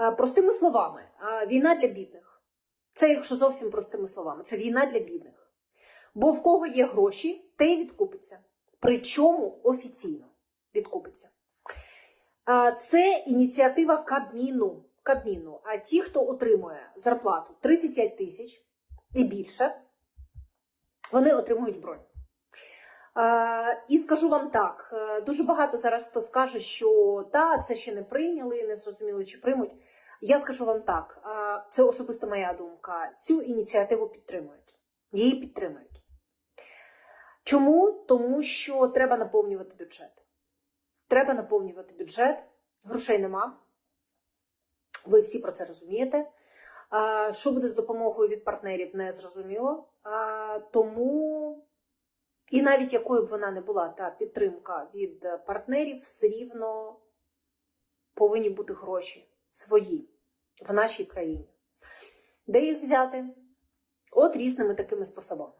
Е, Простими словами, е, війна для бідних. Це, якщо зовсім простими словами, це війна для бідних. Бо в кого є гроші, те й відкупиться. Причому офіційно відкупиться. Це ініціатива Кабміну. Кабміну. А ті, хто отримує зарплату 35 тисяч і більше, вони отримують бронь. А, І скажу вам так: е, дуже багато зараз хто скаже, що та, це ще не прийняли, не зрозуміло, чи приймуть. Я скажу вам так: це особиста моя думка. Цю ініціативу підтримують. Її підтримують. Чому? Тому що треба наповнювати бюджет. Треба наповнювати бюджет, грошей нема. Ви всі про це розумієте. Що буде з допомогою від партнерів, не зрозуміло. Тому, і навіть якою б вона не була та підтримка від партнерів, все рівно повинні бути гроші свої в нашій країні. Де їх взяти? От різними такими способами.